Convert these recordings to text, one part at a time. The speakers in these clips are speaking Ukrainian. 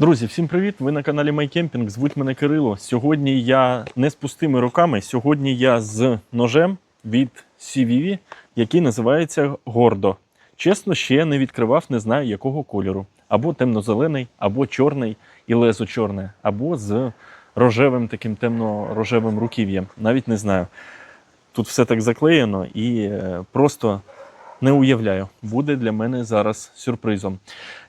Друзі, всім привіт! Ви на каналі MyCamping. Звуть мене Кирило. Сьогодні я не з пустими руками. Сьогодні я з ножем від CVV, який називається Гордо. Чесно, ще не відкривав, не знаю якого кольору. Або темно-зелений, або чорний і лезо чорне, або з рожевим таким темно-рожевим руків'ям. Навіть не знаю. Тут все так заклеєно і е, просто не уявляю, буде для мене зараз сюрпризом.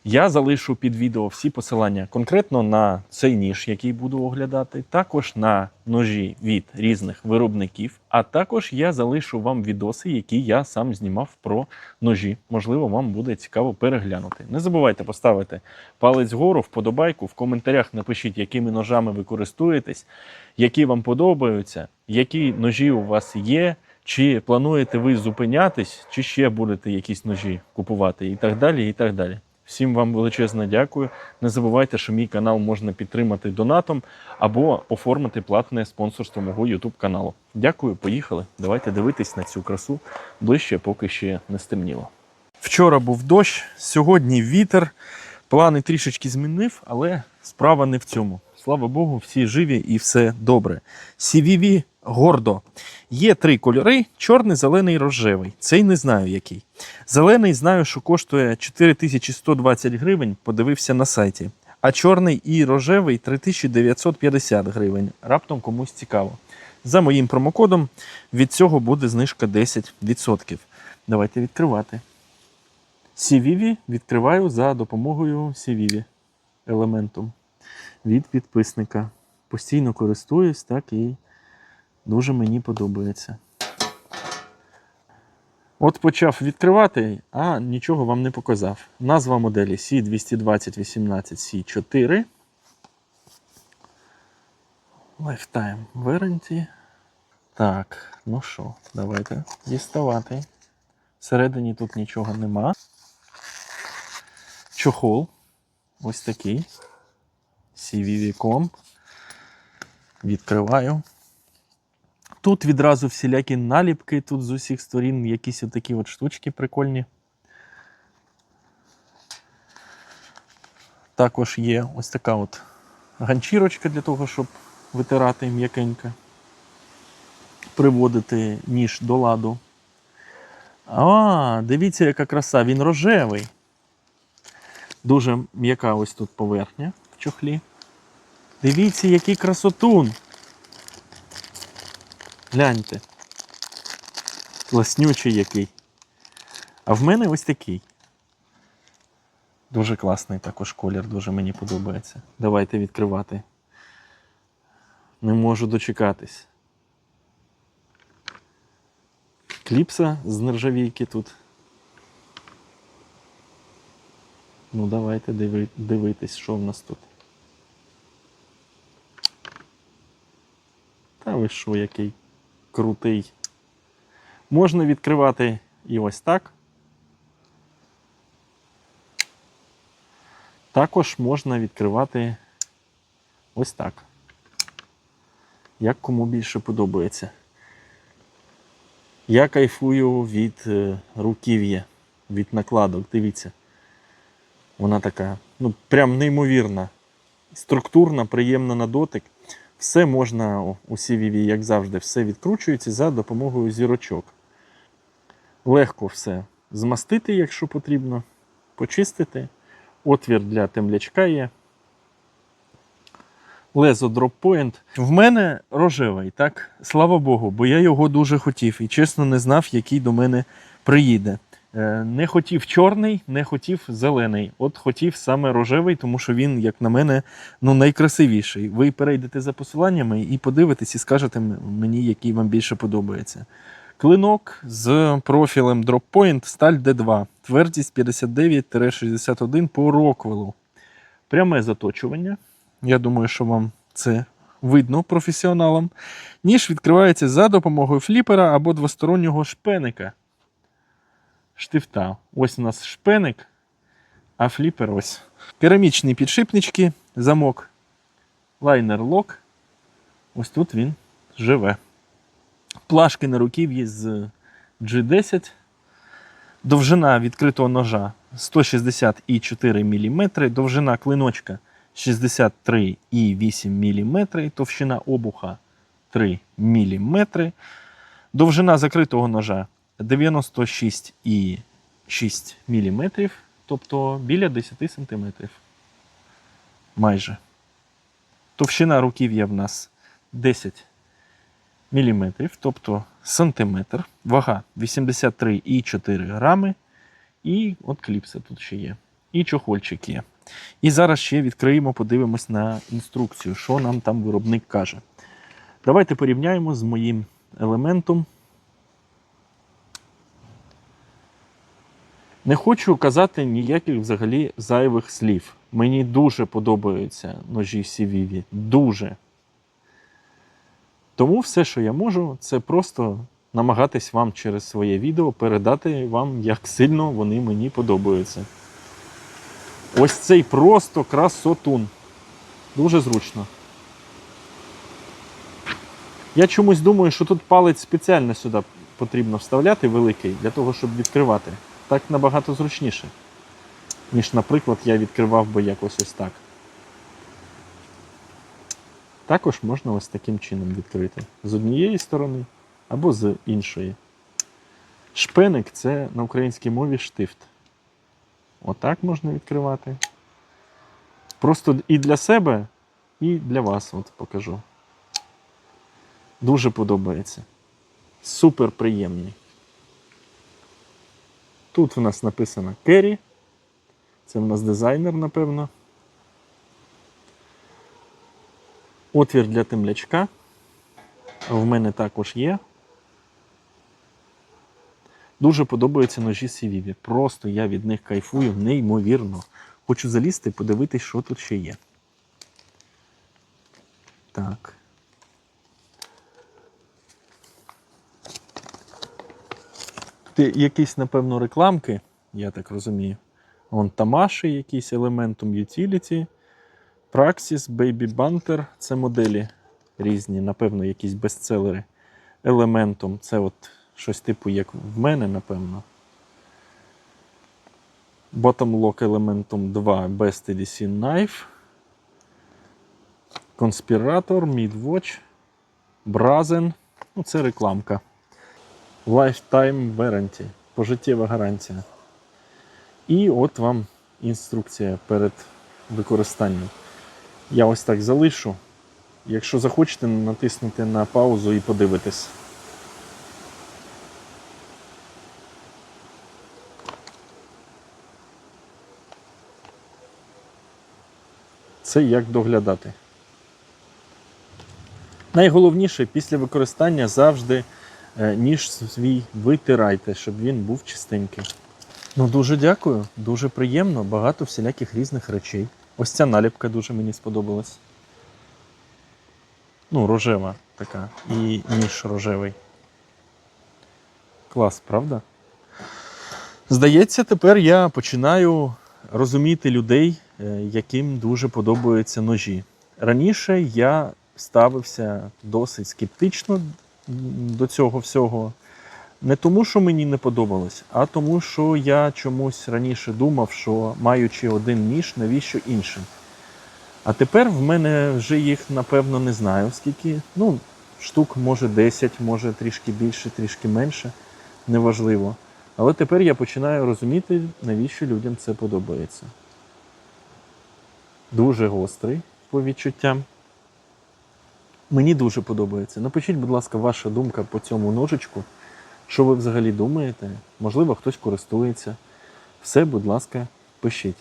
Я залишу під відео всі посилання конкретно на цей ніж, який буду оглядати, також на ножі від різних виробників. А також я залишу вам відоси, які я сам знімав про ножі. Можливо, вам буде цікаво переглянути. Не забувайте поставити палець вгору, вподобайку, в коментарях напишіть, якими ножами ви користуєтесь, які вам подобаються, які ножі у вас є. Чи плануєте ви зупинятись, чи ще будете якісь ножі купувати, і так далі. і так далі. Всім вам величезне дякую. Не забувайте, що мій канал можна підтримати донатом або оформити платне спонсорство мого YouTube каналу. Дякую, поїхали. Давайте дивитись на цю красу ближче, поки ще не стемніло. Вчора був дощ, сьогодні вітер. Плани трішечки змінив, але справа не в цьому. Слава Богу, всі живі і все добре. CVV гордо. Є три кольори: чорний, зелений, рожевий. Цей не знаю який. Зелений знаю, що коштує 4120 гривень, подивився на сайті. А чорний і рожевий 3950 гривень. Раптом комусь цікаво. За моїм промокодом від цього буде знижка 10%. Давайте відкривати. CVV відкриваю за допомогою CVV елементом від підписника. Постійно користуюсь, так і дуже мені подобається. От почав відкривати, а нічого вам не показав. Назва моделі C22018C4. Lifetime Warranty. Так, ну що, давайте діставати. Всередині тут нічого нема. Чохол. Ось такий. CVV.com. Відкриваю. Тут відразу всілякі наліпки, тут з усіх сторін якісь отакі от штучки прикольні. Також є ось така от ганчірочка для того, щоб витирати м'якенько, приводити ніж до ладу. А, дивіться, яка краса, він рожевий. Дуже м'яка ось тут поверхня в чохлі. Дивіться, який красотун. Гляньте. Класнючий який. А в мене ось такий. Дуже класний також колір, дуже мені подобається. Давайте відкривати. Не можу дочекатись. Кліпса з нержавійки тут. Ну, давайте диви, дивитись, що в нас тут. Та ви що, який крутий. Можна відкривати і ось так. Також можна відкривати ось так. Як кому більше подобається. Я кайфую від е, руків'я, від накладок. Дивіться. Вона така, ну, прям неймовірна. Структурна, приємна на дотик. Все можна у CVV, як завжди, все відкручується за допомогою зірочок. Легко все змастити, якщо потрібно, почистити. Отвір для темлячка є. Лезо Drop В мене рожевий, так? Слава Богу, бо я його дуже хотів і чесно не знав, який до мене приїде. Е, Не хотів чорний, не хотів зелений. От хотів саме рожевий, тому що він, як на мене, ну найкрасивіший. Ви перейдете за посиланнями і подивитесь, і скажете мені, який вам більше подобається. Клинок з профілем Drop Point сталь D2. Твердість 59-61 по Роквелу. Пряме заточування. Я думаю, що вам це видно професіоналам. Ніж відкривається за допомогою фліпера або двостороннього шпеника штифта. Ось у нас шпеник, а фліпер ось. Керамічні підшипнички, замок, лайнер лок. Ось тут він живе. Плашки на руків'ї з G10. Довжина відкритого ножа 164 мм, довжина клиночка 63,8 мм, товщина обуха 3 мм, довжина закритого ножа 96,6 мм, тобто біля 10 см. Майже. Товщина руків'я в нас 10 мм, тобто сантиметр. Вага 83,4 грами. І от кліпса тут ще є. І чохольчик є. І зараз ще відкриємо, подивимось на інструкцію, що нам там виробник каже. Давайте порівняємо з моїм елементом. Не хочу казати ніяких взагалі зайвих слів. Мені дуже подобаються ножі CVV. Дуже. Тому все, що я можу, це просто намагатись вам через своє відео передати вам, як сильно вони мені подобаються. Ось цей просто красотун. Дуже зручно. Я чомусь думаю, що тут палець спеціально сюди потрібно вставляти великий для того, щоб відкривати. Так набагато зручніше, ніж, наприклад, я відкривав би якось ось так. Також можна ось таким чином відкрити. З однієї сторони або з іншої. Шпеник це на українській мові штифт. Отак можна відкривати. Просто і для себе, і для вас от покажу. Дуже подобається. Супер приємний. Тут в нас написано Керрі. Це в нас дизайнер, напевно. Отвір для темлячка. В мене також є. Дуже подобаються ножі CVV. Просто я від них кайфую неймовірно. Хочу залізти, подивитись, що тут ще є. Так. Якісь, напевно, рекламки, я так розумію. Вон Тамаші, якийсь елементом Utility. Praxis, Baby Banter це моделі різні, напевно, якісь бестселери. Елементом це от щось типу, як в мене, напевно. Bottom Lock елементом 2 Best EDC Knife. Conspirator, Midwatch, Brazen. Ну, це рекламка. Lifetime Warranty. Пожиттєва гарантія. І от вам інструкція перед використанням. Я ось так залишу. Якщо захочете, натиснути на паузу і подивитись. Це як доглядати. Найголовніше після використання завжди ніж свій витирайте, щоб він був чистенький. Ну, дуже дякую, дуже приємно, багато всіляких різних речей. Ось ця наліпка дуже мені сподобалась. Ну, рожева така. І ніж рожевий. Клас, правда? Здається, тепер я починаю розуміти людей, е, яким дуже подобаються ножі. Раніше я ставився досить скептично до цього всього. Не тому, що мені не подобалось, а тому, що я чомусь раніше думав, що маючи один ніж, навіщо іншим. А тепер в мене вже їх, напевно, не знаю скільки. Ну, штук може 10, може трішки більше, трішки менше, неважливо. Але тепер я починаю розуміти, навіщо людям це подобається. Дуже гострий по відчуттям. Мені дуже подобається. Напишіть, будь ласка, ваша думка по цьому ножичку. Що ви взагалі думаєте? Можливо, хтось користується. Все, будь ласка, пишіть.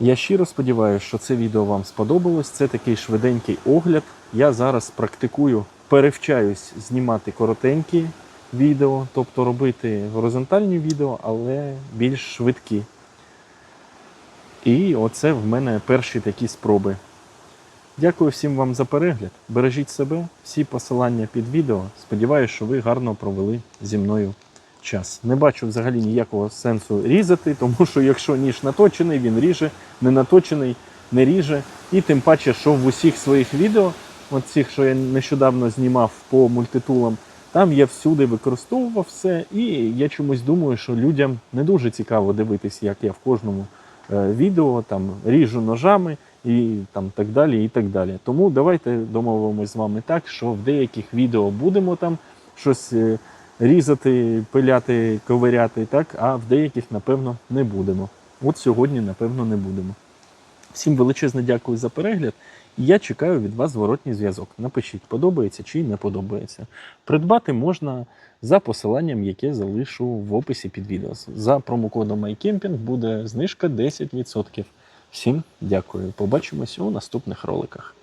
Я щиро сподіваюся, що це відео вам сподобалось. Це такий швиденький огляд. Я зараз практикую, перевчаюсь знімати коротенькі відео, тобто робити горизонтальні відео, але більш швидкі. І оце в мене перші такі спроби. Дякую всім вам за перегляд. Бережіть себе, всі посилання під відео. Сподіваюся, що ви гарно провели зі мною час. Не бачу взагалі ніякого сенсу різати, тому що якщо ніж наточений, він ріже, не наточений, не ріже. І тим паче, що в усіх своїх відео, от цих, що я нещодавно знімав по мультитулам, там я всюди використовував все, і я чомусь думаю, що людям не дуже цікаво дивитись, як я в кожному е, відео там ріжу ножами і там так далі. і так далі. Тому давайте домовимося з вами так, що в деяких відео будемо там щось е, різати, пиляти, ковиряти, так, а в деяких, напевно, не будемо. От сьогодні, напевно, не будемо. Всім величезне дякую за перегляд. І я чекаю від вас зворотній зв'язок. Напишіть, подобається чи не подобається. Придбати можна за посиланням, яке залишу в описі під відео. За промокодом MyCamping буде знижка 10%. Всім дякую. Побачимося у наступних роликах.